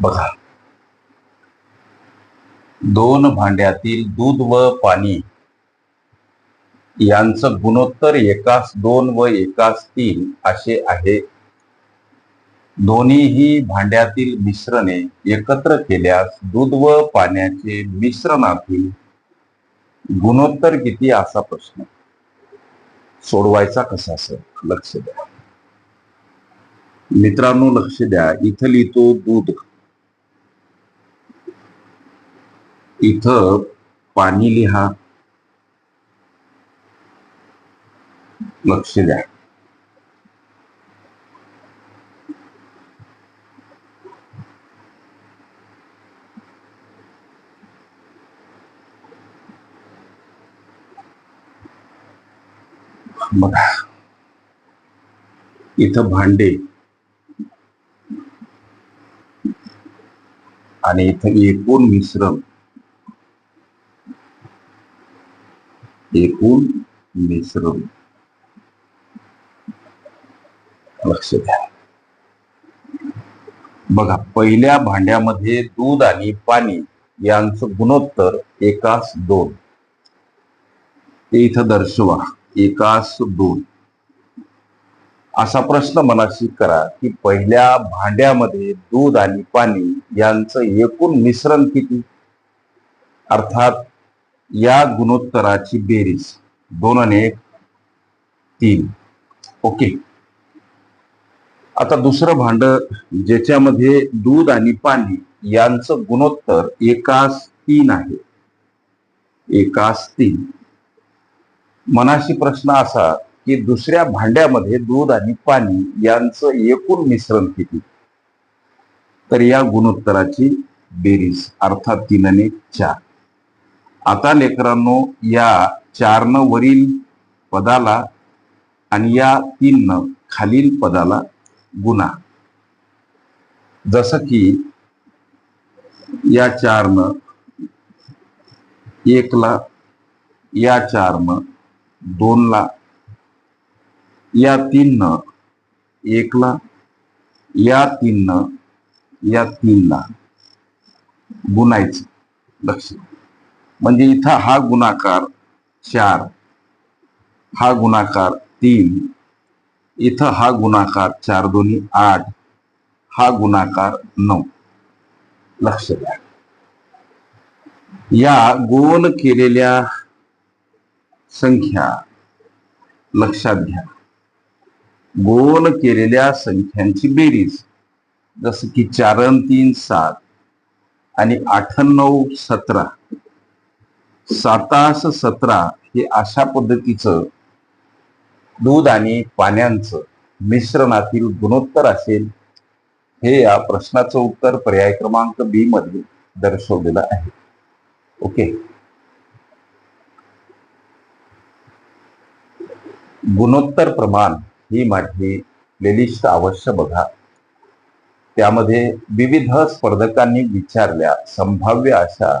बघा. दोन भांड्यातील दूध व पाणी यांचं गुणोत्तर एकास दोन व एकास तीन असे आहे. दोन्हीही भांड्यातील मिश्रणे एकत्र केल्यास दूध व पाण्याचे मिश्रणातील गुणोत्तर किती असा प्रश्न. सोडवायचा कसा असं लक्ष द्या. मित्रांनो लक्ष द्या. इथं लिहितो दूध. इथं पाणी लिहा. लक्ष द्या. बघा. इथं भांडे. आणि इथं एकूण मिश्रण. एकूण मिश्रण लक्ष द्या बघा पहिल्या भांड्यामध्ये दूध आणि पाणी यांचं गुणोत्तर एकास दोन. ते इथं दर्शवा एकास दोन. असा प्रश्न मनाशी करा की पहिल्या भांड्यामध्ये दूध आणि पाणी यांचं एकूण मिश्रण किती? अर्थात या गुणोत्तराची बेरीज. दोन आणि एक तीन. ओके. आता दुसरं भांड ज्याच्यामध्ये दूध आणि पाणी यांचं गुणोत्तर एकास तीन आहे. एकास तीन. मनाशी प्रश्न असा की दुसऱ्या भांड्यामध्ये दूध आणि पाणी यांचं एकूण मिश्रण किती? तर या गुणोत्तराची बेरीज अर्थात तीन आणि चार. आता लेकरांनो या चारनं वरील पदाला आणि या तीननं खालील पदाला गुणा. जसं की या चारनं एकला या चारनं दोनला या तीननं एकला या तीननं या तीनला. गुणायचं लक्ष. म्हणजे इथं हा गुणाकार चार हा गुणाकार तीन इथं हा गुणाकार चार दोन्ही आठ हा गुणाकार नऊ. लक्ष द्या. या गोल केलेल्या संख्या लक्षात घ्या. गोल केलेल्या संख्यांची बेरीज जसं की चार तीन सात आणि आठ नऊ सतरा. सातास सतरा हे अशा पद्धतीचं दूध आणि पाण्याचं मिश्रणातील गुणोत्तर असेल हे या प्रश्नाचं उत्तर पर्याय क्रमांक बी मध्ये दर्शवलेलं आहे. ओके. गुणोत्तर प्रमाण ही माझी प्लेलिस्ट अवश्य बघा. त्यामध्ये विविध स्पर्धकांनी विचारल्या संभाव्य अशा